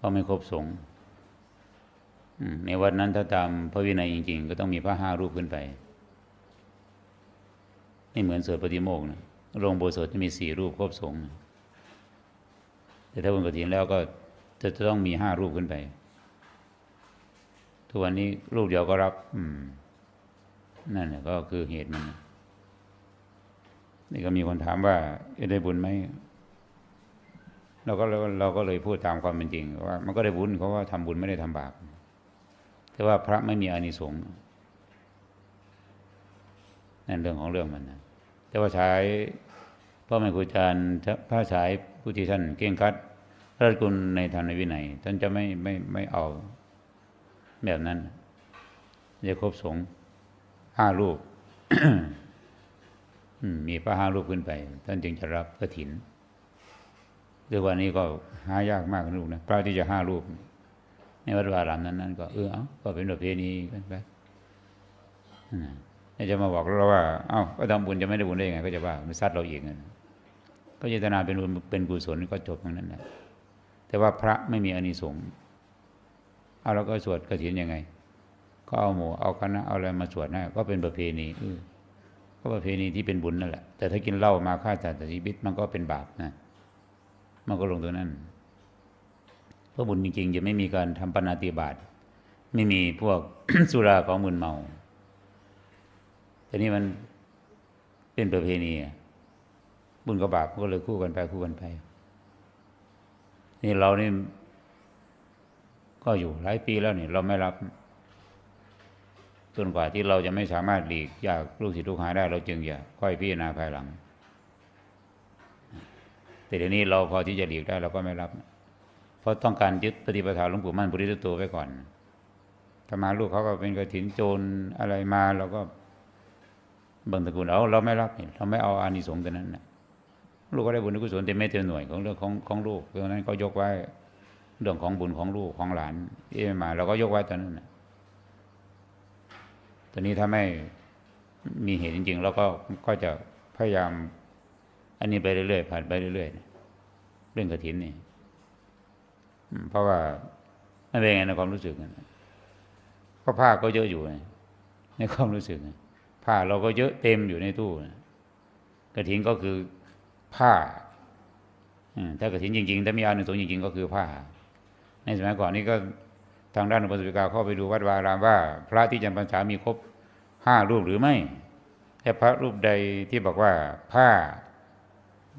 เพราะไม่ครบสงฆ์ในวันนั้นถ้าตามพระวินัยจริง ๆ ก็ต้องมีพระห้ารูปขึ้นไปไม่เหมือนสวดปฏิโมกข์นะโรงโบสถจะมีสี่รูปครบสงฆ์แต่ถ้าบุญกฐินแล้วก็จะจะต้องมีห้ารูปขึ้นไป ทุกวันนี้รูปเดียวก็รับอืมนั่นแหละก็คือเหตุมันนี่ก็มีคนถามว่าได้บุญไหม เราก็เราก็เลยพูดตามความเป็นจริงว่า มันก็ได้บุญเพราะว่าทำบุญไม่ได้ทำบาปแต่ว่าพระไม่มีอานิสงส์นั่นเรื่องของเรื่องมันนะแต่ว่าใช้พ่อแม่ครูอาจารย์พระฉายผู้ที่ท่านเก่งคัดพระราชกุลในธรรมในวินัยท่านจะไม่ไม่ไม่เอาแบบนั้นจะครบสงฆ์ห้ารูปมมีพระห้ารูปขึ้นไป ท่านจึงจะรับกระถิน เรื่องวันนี้ก็หายากมากนะลูกนะพระที่จะห้ารูป ในวัดวารามนั้นนั้นก็เออเอาก็เป็นประเพณีกันไปจะมาบอกเราว่า เอ้าก็ทำบุญจะไม่ได้บุญได้ยังไง ก็จะว่ามันซัดเราอีกนะก็เจตนาเป็นบุญเป็นกุศลก็จบอย่างนั้นแหละแต่ว่าพระไม่มีอานิสงส์เอาเราก็สวดกระถินยังไง ก็เอาหมูเอาคณะเอาอะไรมาสวดนะก็เป็นประเพณีเออก็ประเพณีที่เป็นบุญนั่นแหละแต่ถ้ากินเหล้ามาฆ่าสัตว์ตัดชีวิตมันก็เป็นบาปนะ มันก็ลงตรงนั้นเพราะบุญจริงๆ จะไม่มีการทำปณาติบาตไม่มีพวก สุราของมึนเมาแต่นี่มันเป็นประเพณีบุญกับบาปก็เลยคู่กันไปคู่กันไป นี่เรานี่ก็อยู่หลายปีแล้วนี่เราไม่รับจนกว่าที่เราจะไม่สามารถหลีกจากลูกศิษย์ลูกหาได้ เราจึงอย่าค่อยพิจารณาภายหลัง แต่เดี๋ยวนี้เราพอที่จะหลีกได้เราก็ไม่รับ เพราะต้องการยึดปฏิปทาหลวงปู่มั่นบริสุทธิ์ตัวไว้ก่อนถ้ามาลูกเขาก็เป็นกระถินโจรอะไรมาเราก็บิ่งตะกูลเอาเราไม่รับเราไม่เอาอานิสงส์ตัวนั้นนะลูกก็ได้บุญกุศลเต็มเม็ดเต็มหน่วยของเรื่องของของลูกเพราะฉะนั้นก็ยกไว้เรื่องของบุญของลูกของหลานที่ไม่มาเราก็ยกไว้ตอนนั้นนะตอนนี้ถ้าไม่มีเหตุจริง ๆ เราก็ก็จะพยายาม อันนี้ไปเรื่อยๆผ่านไปเรื่อยๆเรื่องกระถินนี่เพราะว่าไม่เป็นไงในความรู้สึกนะก็ผ้าก็เยอะอยู่ไงในความรู้สึกนะผ้าเราก็เยอะเต็มอยู่ในตู้นะกระถินก็คือผ้าถ้ากระถินจริงๆ ถ้ามีอานิสงส์จริง ๆ ก็คือผ้า ในสมัยก่อนนี้ก็ทางด้านอุปสมบทเข้าไปดูวัดวารามว่า พระที่จำพรรษามีครบห้ารูปหรือไม่แต่พระรูปใดที่บอกว่าผ้า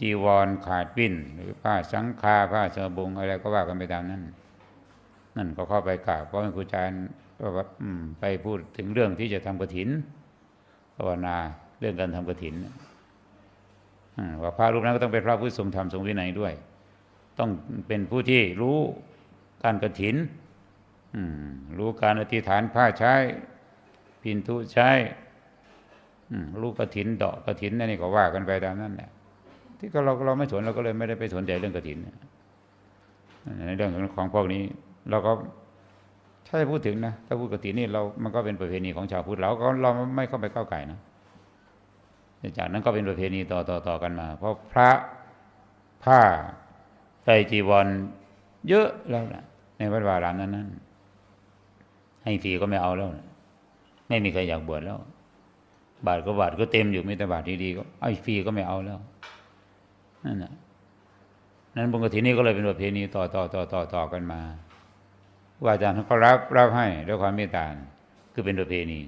จีวรขาดปิ้นหรือผ้าสังฆาผ้าสบงอะไรก็ว่ากันไปตามนั้น นั่นก็เข้าไปกราบเพราะครูอาจารย์ก็ว่าไปพูดถึงเรื่องที่จะทำกระถินภาวนาเรื่องการทำกระถินอืมว่าพระรูปนั้นก็ต้องเป็นพระผู้ทรงธรรมทรงวินัยด้วย ต้องเป็นผู้ที่รู้การกระถินอืมรู้การอธิษฐานผ้าใช้พินทุใช้รู้กระถินดอกกระถินนั่นนี่ก็ว่ากันไปตามนั้นแหละ ที่เราเราไม่สนเราก็เลยไม่ได้ไปสนใจเรื่องกระถินในเรื่องของพวกนี้ เราก็ถ้าจะพูดถึงนะถ้าพูดกฐินนี่เรามันก็เป็นประเพณีของชาวพุทธเราก็เราไม่เข้าไปก้าวไก่นะจากนั้นก็เป็นประเพณีต่อต่อต่อกันมา เพราะพระผ้าไตรจีวรเยอะแล้วนะในวัดวารามนั้นนั้นให้ฟรีก็ไม่เอาแล้วนะไม่มีใครอยากบวชแล้ว บาทก็บาทก็เต็มอยู่มีแต่บาทดีๆก็ไอ้ฟรีก็ไม่เอาแล้ว นั่นนะนั้นบุญกฐินนี่ก็เลยเป็นประเพณีต่อต่อต่อต่อต่อกันมาว่าอาจารย์เขาก็รับรับให้ด้วยความเมตตาคือเป็นประเพณี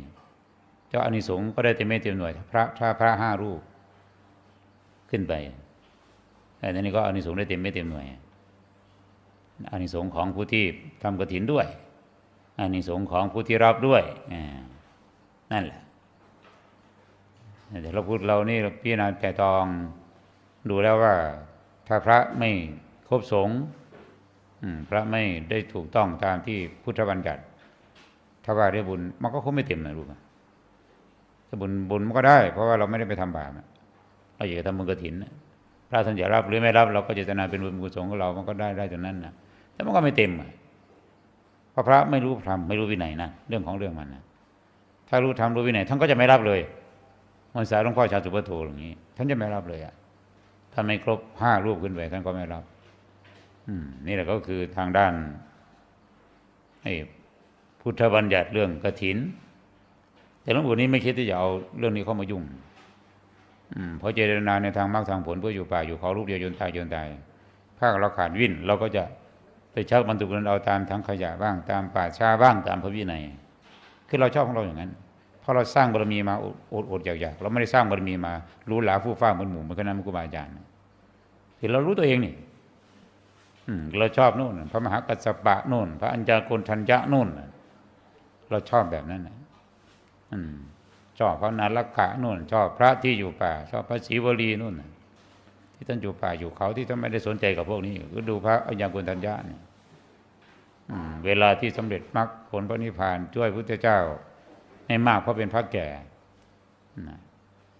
เจ้าอานิสงส์ก็ได้เต็มเม็ดเต็มหน่วย พระถ้าพระห้ารูปขึ้นไปแต่ทีนี้ก็อานิสงส์ได้เต็มเม็ดเต็มหน่วยอานิสงส์ของผู้ที่ทำกฐินด้วยอานิสงส์ของผู้ที่รับด้วยนั่นแหละแต่เราพูดเรานี่เราพิจารณาแต่ตอง ดูแล้วว่าถ้าพระไม่ครบสงฆ์พระไม่ได้ถูกต้องตามที่พุทธบัญญัติ ถ้าว่าได้บุญมันก็คงไม่เต็มนะรู้ไหมถ้าบุญบุญมันก็ได้ เพราะว่าเราไม่ได้ไปทำบาปเราอยากจะทำบุญกฐินน่ะพระท่านจะรับหรือไม่รับ เราก็เจตนาเป็นบุญกุศลของเรา มันก็ได้ได้จนนั้นนะแต่มันก็ไม่เต็มเพราะพระไม่รู้ธรรมไม่รู้วินัยนะเรื่องของเรื่องมันนะถ้ารู้ธรรมรู้วินัยท่านก็จะไม่รับเลยมันสายหลวงพ่อชาสุปโทอย่างนี้ ท่านจะไม่รับเลยอะ ถ้าไม่ครบห้ารูปขึ้นไปท่านก็ไม่รับนี่แหละก็คือทางด้านไอ้พุทธบัญญัติเรื่องกฐิน แต่หลวงปู่นี้ไม่คิดที่จะเอาเรื่องนี้เข้ามายุ่งเพราะเจตนาในทางมรรคทางผลเพื่ออยู่ป่าอยู่เขารูปเดียวจนตายจนตายถ้าเราขาดวินเราก็จะไปชักบรรทุกนั้นเอาตามทางขยะบ้างตามป่าชาบ้างตามพระวินัยคือเราชอบของเราอย่างนั้น เพราะเราสร้างบารมีมาอดอดๆอยากๆเราไม่ได้สร้างบารมีมา รู้หลาฟู่ฟ้าเหมือนหมู่เหมือนคณะครูบาอาจารย์คือเรารู้ตัวเองนี่อืเราชอบนู่น พระมหากัสสปะนู่น พระอัญญาโกณทัญญะนู่นเราชอบแบบนั้นนะอืมชอบพระนารักขะนู่น ชอบพระที่อยู่ป่า ชอบพระศรีวลีนู่นที่ท่านอยู่ป่าอยู่เขาที่ท่านไม่ได้สนใจกับพวกนี้ก็ดูพระอัญญาโกณทัญญะนี่อืมเวลาที่สำเร็จมรรคผลพระนิพพานช่วยพุทธเจ้า ให้มากเพราะเป็นพระแก่นะ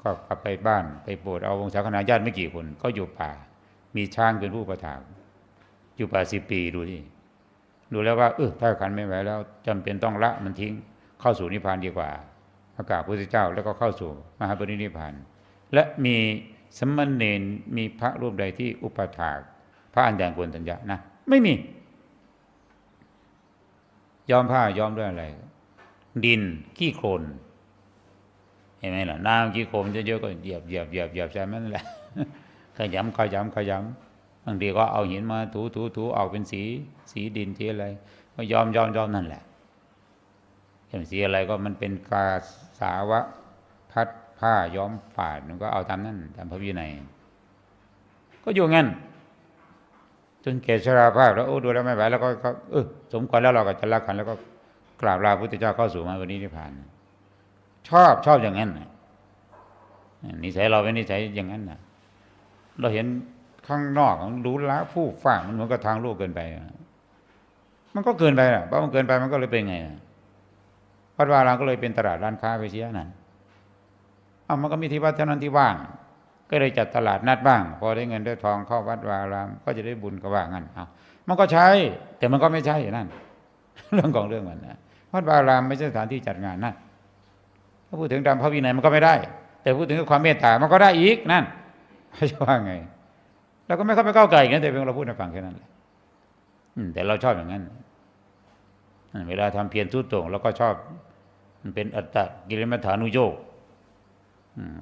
ก็กลับไปบ้านไปโปรดเอาวงศาคณาญาติไม่กี่คนก็อยู่ป่า มีช้างเป็นผู้ประถากอยู่ป่าสิบปีดูที่ดูแล้วว่าเออถ้าขันไม่ไหวแล้วจำเป็นต้องละมันทิ้งเข้าสู่นิพพานดีกว่าพระกราบพระพุทธเจ้าแล้วก็เข้าสู่มหาปรินิพพาน และมีสมณเณรมีพระรูปใดที่อุปถากพระอัญญาโกณทัญญะนะ ไม่มี ยอมผ้าย้อมด้วยอะไร ดินขี้โคลนเห็นไหมล่ะน้ำขี้โคลนเยอะๆก็เหยียบเหยียบเหยียบเหยียบใช่ไหมนั่นแหละขยำขยำขยำบางทีก็เอาหินมาถูถูถูออกเป็นสี สีดินสีอะไร ก็ย้อมย้อมย้อมนั่นแหละเห็นสีอะไรก็มันเป็นกาสาวะพัดผ้าย้อมฝาดมันก็เอาตามนั้นตามพระวินัยก็อยู่งั้นจนเกศราภาพแล้วโอ้ดูแล้วไม่ไหวแล้วก็ก็เออสมควรแล้วเราก็จะละกันแล้วก็ กราบลาพุทธเจ้าเข้าสู่มาวันนี้นิพพาน ชอบชอบอย่างนั้นนิสัยเราเป็นนิสัยอย่างนั้นนะเราเห็นข้างนอกของรู้ละผู้ฝ่ามันเหมือนกับทางโลกเกินไป มันก็เกินไปอะเพราะมันเกินไปมันก็เลยเป็นไงวัดวารามก็เลยเป็นตลาดร้านค้าไปเสียนั่นเอามันก็มีที่วัดเท่านั้นที่ว่าง ก็เลยจัดตลาดนัดบ้าง พอได้เงินได้ทองเข้าวัดวารามก็จะได้บุญก็ว่างั้นเอามันก็ใช้ แต่มันก็ไม่ใช่นั่น เรื่องของเรื่องมันนะ วัดวารามไม่ใช่สถานที่จัดงานนั่นถ้าพูดถึงตามพระวินัยมันก็ไม่ได้ แต่พูดถึงความเมตตามันก็ได้อีกนั่นเขาจะว่าไงเราก็ไม่เข้าไปก้าวไก่กันแต่เพียงเราพูดให้ฟังแค่นั้นแหละแต่เราชอบอย่างนั้นเวลาทำเพียรทุตโต่งเราก็ชอบมันเป็นอัตตะกิริมัฐานุโยก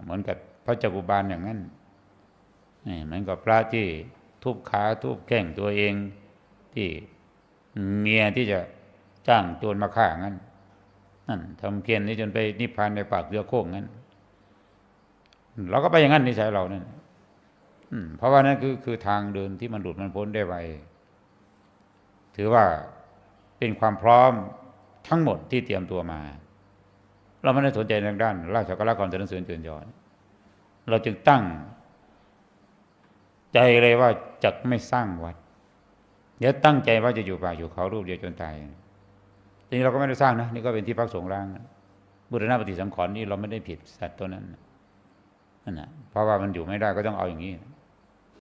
เหมือนกับพระจักรุบาลอย่างนั้นเหมือนกับพระที่ทุบขาทุบแข้งตัวเองที่เมียที่จะ จ้างโจรมาฆ่างั้นนั่นทำเพียรนี้จนไปนิพพานในปากเรือโค้งงั้นเราก็ไปอย่างนั้นนิสัยเรานั่นเพราะว่านั่นคือคือทางเดินที่มันหลุดมันพ้นได้ไวถือว่าเป็นความพร้อมทั้งหมดที่เตรียมตัวมา เราไม่ได้สนใจทางด้าน ราชกรความเจริญเสริญเจริญยอนเราจึงตั้ง ใจเลยว่าจะไม่สร้างวัดเดี๋ยวตั้งใจว่าจะอยู่ป่าอยู่เขารูปเดียวจนตาย ทีนี้เราก็ไม่ได้สร้างนะนี่ก็เป็นที่พักสงฆ์ร้างนะบุรณปฏิสังขรณ์นี่เราไม่ได้ผิดสัตว์ตัวนั้นนั่นนะเพราะว่ามันอยู่ไม่ได้ก็ต้องเอาอย่างนี้